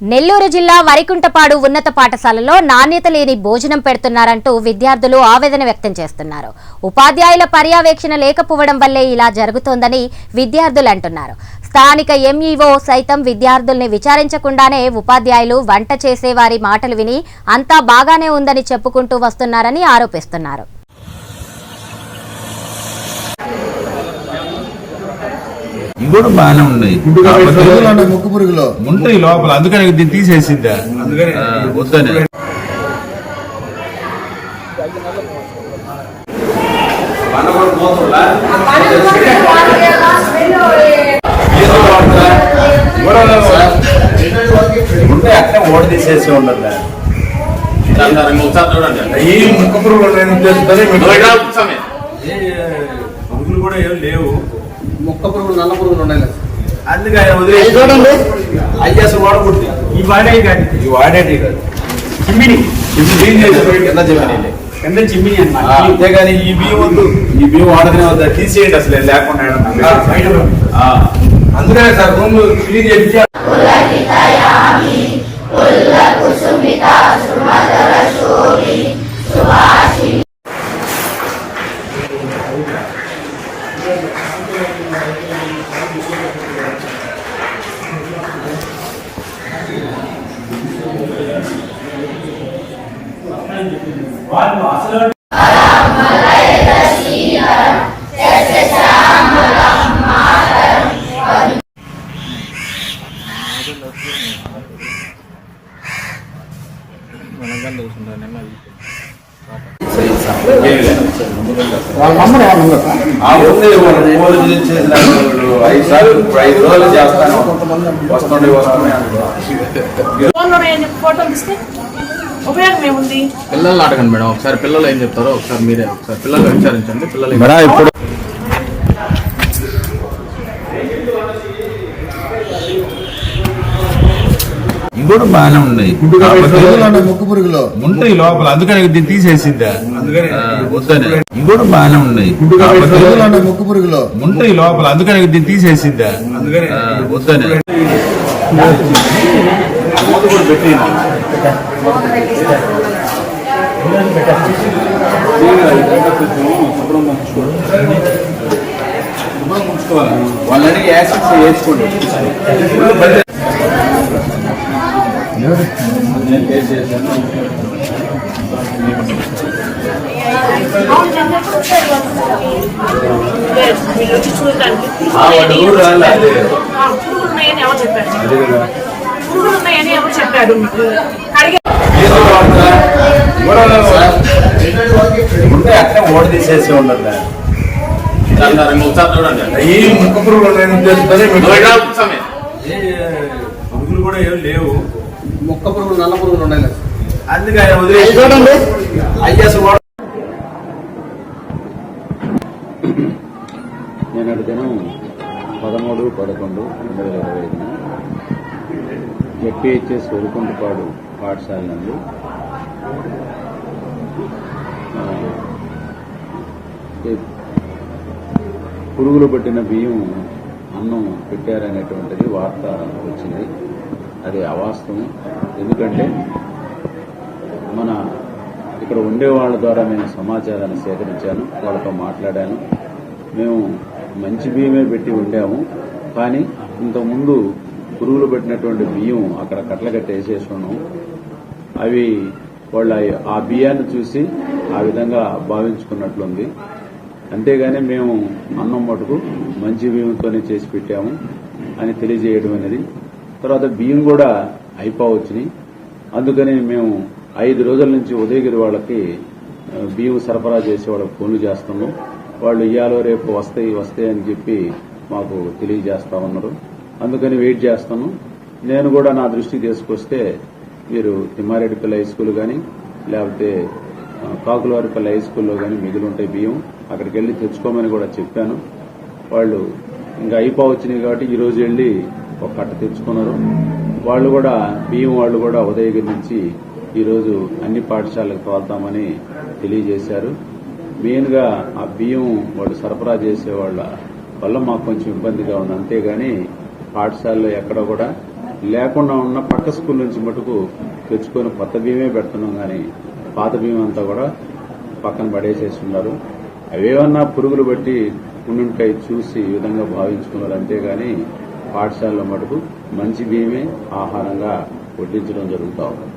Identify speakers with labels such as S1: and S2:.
S1: నెల్లూరు జిల్లా వరికుంటపాడు ఉన్నత పాఠశాలలో నాణ్యత లేని భోజనం పెడుతున్నారంటూ విద్యార్థులు ఆవేదన వ్యక్తం చేస్తున్నారు. ఉపాధ్యాయుల పర్యవేక్షణ లేకపోవడం వల్లే ఇలా జరుగుతోందని విద్యార్థులు అంటున్నారు. స్థానిక ఎంఈఓ సైతం విద్యార్థుల్ని విచారించకుండానే ఉపాధ్యాయులు వంట చేసేవారి మాటలు విని అంతా బాగానే ఉందని చెప్పుకుంటూ వస్తున్నారని ఆరోపిస్తున్నారు.
S2: కూడా బాగానే ఉన్నాయి.
S3: ముక్కు పురుగులు.
S2: ఉంటాయి లోపల. అందుకని దీన్ని తీసేసిందా ఆ, వద్దని. ఉంటే అట్లే ఓడ తీసేసి ఉండదు ఈ ముక్క పురుగులు కూడా ఏం లేవు.
S3: ముక్క పురుగులు నల్ల పురుగులు ఉన్నాయి కదా.
S2: అందుకే ఆయన అయ్యి అసలు వాడకూడదు.
S4: ఈ వాడే కాదు
S2: ఈ వాడేటి కాదు.
S4: చిమ్మిని.
S2: కింద చెప్పండి
S4: కింద చిమ్మిని అన్నమాట.
S2: అంతేగాని ఈ బియ్యం వద్దు. ఈ బియ్యం వాడకనే వద్ద. తీసేయండి అసలు లేకుండా. అందుకనే సార్ రూమ్ క్లీన్ చేసి
S4: వాళ్ళు అసలు
S3: వాళ్ళ నంబర్ ఏమైనా ఉందా సార్?
S2: ఆ ఉంది వాళ్ళు ఫోన్ చేసి నాకు ఐదు సార్లు ఇప్పుడు ఐదు రోజులు చేస్తాను వస్తుండే వస్తుండే
S5: ఫోటోలు ఇస్తే ఉపయోగం ఏముంది?
S6: పిల్లల్ని అడగండి మేడం. ఒకసారి పిల్లలు ఏం చెప్తారో ఒకసారి మీరే ఒకసారి పిల్లల్ని విచారించండి. పిల్లలు
S3: మేడం ఇప్పుడు
S2: ఇవి కూడా బాగానే ఉన్నాయి.
S3: ముక్కు పురుగులు.
S2: ఉంటాయి లోపల అందుకని దీన్ని తీసేసిందా? వద్దని. కూడా బాగానే ఉన్నాయి.
S3: ముక్కు పురుగులు.
S2: ఉంటాయి లోపల అందుకని దీన్ని తీసేసిందా? ఆ, వద్దని. మూత కూడా పెట్టి వాళ్ళని యాక్సెస్ వేసుకోండి
S5: పురుగులు ఉన్నాయని ఎవరు చెప్పారు?
S2: అదే కదా.
S5: పురుగులు ఉన్నాయని ఎవరు చెప్పారు? మీకు అడిగే
S2: ఉంటే అట్లే ఓడ తీసేసి ఉండదు ఈ ముక్క పురుగులు కూడా ఏం లేవు.
S3: ముక్క పురుగులు నల్ల పురుగులు ఉన్నాయి.
S2: అందుకే వదిలేసి
S7: నిన్నటి దినం పదమూడు పదకొండు రెండు వేల ఇరవై ఐదున ఎఫ్పిహెచ్ఎస్ వెలుకుంటపాడు పాఠశాల నందు పురుగులు పట్టిన బియ్యం అన్నం పెట్టారనేటువంటిది వార్త వచ్చింది. అది అవాస్తవం. ఎందుకంటే మన ఇక్కడ ఉండే వాళ్ళ ద్వారా నేను సమాచారాన్ని సేకరించాను వాళ్ళతో మాట్లాడాను. మేము మంచి బియ్యమే పెట్టి ఉండాము. కానీ ఇంతకుముందు పురుగులు పెట్టినటువంటి బియ్యం అక్కడ కట్టలు కట్టి వేసేసి ఉన్నాం అవి వాళ్ళ ఆ బియ్యాన్ని చూసి ఆ విధంగా భావించుకున్నట్లుంది. అంతేగాని మేము అన్నం మటుకు మంచి బియ్యంతోనే చేసి పెట్టాము అని తెలియజేయడం అనేది. తర్వాత బియ్యం కూడా అయిపోవచ్చుని. అందుకని మేము ఐదు రోజుల నుంచి ఉదయగిరి వాళ్ళకి బియ్యం సరఫరా చేసే వాళ్ళకి ఫోన్లు చేస్తున్నాం. వాళ్ళు ఇయ్యాలో రేపు వస్తాయి వస్తాయి అని చెప్పి మాకు తెలియజేస్తా ఉన్నారు. అందుకని వెయిట్ చేస్తాను నేను కూడా నా దృష్టి తీసుకొస్తే మీరు తిమ్మారెడ్డిపల్లి హై స్కూల్ కానీ లేకపోతే కాకులవారిపల్లి హై స్కూల్లో కానీ మిగిలి ఉంటాయి బియ్యం. అక్కడికి వెళ్ళి తెచ్చుకోమని కూడా చెప్పాను. వాళ్ళు ఇంకా అయిపోవచ్చినాయి కాబట్టి ఈ రోజు వెళ్ళి ఒక కట్ట తెచ్చుకున్నారు. వాళ్ళు కూడా బియ్యం వాళ్ళు కూడా ఉదయగిరి నుంచి ఈరోజు అన్ని పాఠశాలకు తోలుతామని తెలియజేశారు. మెయిన్గా ఆ బియ్యం వాళ్ళు సరఫరా చేసే వాళ్ళ వల్ల మాకు కొంచెం ఇబ్బందిగా ఉంది. అంతేగాని పాఠశాలలో ఎక్కడ కూడా లేకుండా ఉన్న పక్క స్కూల్ నుంచి మటుకు తెచ్చుకొని కొత్త బీమే పెడుతున్నాం కానీ పాత బియ్యం అంతా కూడా పక్కన పడేసేస్తున్నారు. అవేమన్నా పురుగులు బట్టి ఉండుంటాయి చూసి ఈ విధంగా భావించుకున్నారు. అంతేగాని పాఠశాలలో మటుకు మంచి బియ్యమే ఆహారంగా వడ్డించడం జరుగుతా ఉంది.